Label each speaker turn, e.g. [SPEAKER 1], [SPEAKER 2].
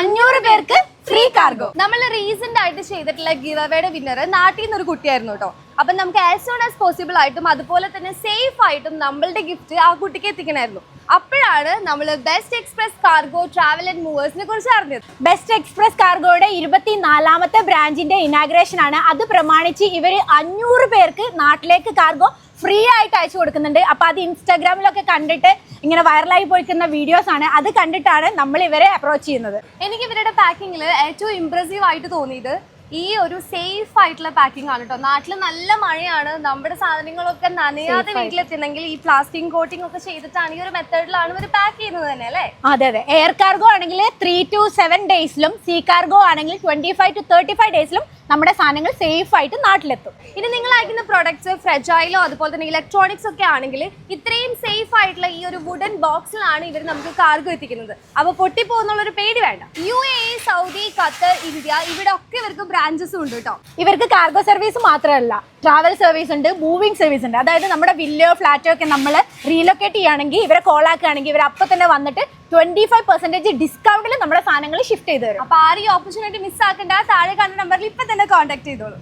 [SPEAKER 1] അഞ്ഞൂറ് പേർക്ക് free cargo
[SPEAKER 2] നമ്മൾ റീസെന്റ് ആയിട്ട് ചെയ്തിട്ടുള്ള ഗിവ് വിന്നർ നാട്ടിൽ നിന്ന് ഒരു കുട്ടിയായിരുന്നു കേട്ടോ അപ്പം നമുക്ക് ആസ് സൂൺ ആസ് പോസിബിൾ ആയിട്ടും അതുപോലെ തന്നെ സേഫ് ആയിട്ടും നമ്മളുടെ ഗിഫ്റ്റ് ആ കുട്ടിക്ക് എത്തിക്കണമായിരുന്നു അപ്പോഴാണ് നമ്മൾ best express cargo travel and മൂവേഴ്സിനെ കുറിച്ച് അറിഞ്ഞത്.
[SPEAKER 1] ബെസ്റ്റ് എക്സ്പ്രസ് കാർഗോയുടെ ഇരുപത്തിനാലാമത്തെ ബ്രാഞ്ചിന്റെ ഇനാഗ്രേഷൻ ആണ്. അത് പ്രമാണിച്ച് ഇവർ അഞ്ഞൂറ് പേർക്ക് നാട്ടിലേക്ക് കാർഗോ ഫ്രീ ആയിട്ട് അയച്ചു കൊടുക്കുന്നുണ്ട്. അപ്പൊ അത് ഇൻസ്റ്റാഗ്രാമിലൊക്കെ കണ്ടിട്ട് ഇങ്ങനെ വൈറലായി പോയിക്കുന്ന വീഡിയോസ് ആണ്. അത് കണ്ടിട്ടാണ് നമ്മൾ ഇവരെ അപ്രോച്ച് ചെയ്യുന്നത്.
[SPEAKER 2] എനിക്ക് ഇവരുടെ പാക്കിങ്ങിൽ ഏറ്റവും ഇംപ്രസീവ് ആയിട്ട് തോന്നിയത് ഈ ഒരു സേഫ് ആയിട്ടുള്ള പാക്കിംഗ് ആണ് കേട്ടോ നാട്ടിൽ നല്ല മഴയാണ്. നമ്മുടെ സാധനങ്ങളൊക്കെ നനയാതെ വീട്ടിലെത്തുന്നെങ്കിൽ ഈ പ്ലാസ്റ്റിക് കോട്ടിംഗ് ഒക്കെ ചെയ്തിട്ടാണ് ഈ ഒരു മെത്തേഡിലാണ് ഇവർ പാക്ക് ചെയ്യുന്നത് തന്നെ അല്ലേ?
[SPEAKER 1] അതെ അതെ. എയർ കാർഗോ ആണെങ്കിൽ ത്രീ ടു സെവൻ ഡേയ്സിലും സീ കാർഗോ ആണെങ്കിൽ twenty five to thirty five ഡേയ്സിലും നമ്മുടെ സാധനങ്ങൾ സേഫ് ആയിട്ട് നാട്ടിലെത്തും.
[SPEAKER 2] ഇനി നിങ്ങൾ അയക്കുന്ന പ്രൊഡക്ട്സ് ഫ്രെജൈലോ അതുപോലെ തന്നെ ഇലക്ട്രോണിക്സ് ഒക്കെ ആണെങ്കിൽ ഇത്രയും സേഫ് ആയിട്ടുള്ള ഈ ഒരു വുഡൻ ബോക്സിലാണ് ഇവർ നമുക്ക് കാർഗോ എത്തിക്കുന്നത്. അപ്പോൾ പൊട്ടിപ്പോകുന്നുള്ള ഒരു പേടി വേണ്ട. U A Saudi Qatar India ഇവിടെ ഒക്കെ ഇവർക്ക് ബ്രാഞ്ചസ് ഉണ്ട് കേട്ടോ
[SPEAKER 1] ഇവർക്ക് കാർഗോ സർവീസ് മാത്രമല്ല ട്രാവൽ സർവീസ് ഉണ്ട് മൂവിംഗ് സർവീസ് ഉണ്ട്. അതായത് നമ്മുടെ വില്ലോ ഫ്ലാറ്റോ ഒക്കെ നമ്മൾ റീലൊക്കേറ്റ് ചെയ്യുകയാണെങ്കിൽ ഇവരെ കോൾ ആക്കുകയാണെങ്കിൽ ഇവർ അപ്പൊ തന്നെ വന്നിട്ട് ട്വന്റി ഫൈവ് പെർസെന്റേജ് ഡിസ്കൗണ്ടിൽ നമ്മുടെ സാധനങ്ങൾ ഷിഫ്റ്റ് ചെയ്ത് തരും.
[SPEAKER 2] അപ്പോൾ ആ ഈ ഓപ്പർച്യൂണിറ്റി മിസ് ആക്കേണ്ട. താഴെ കാണുന്ന നമ്പറിൽ ഇപ്പം തന്നെ കോൺടാക്ട് ചെയ്തോളൂ.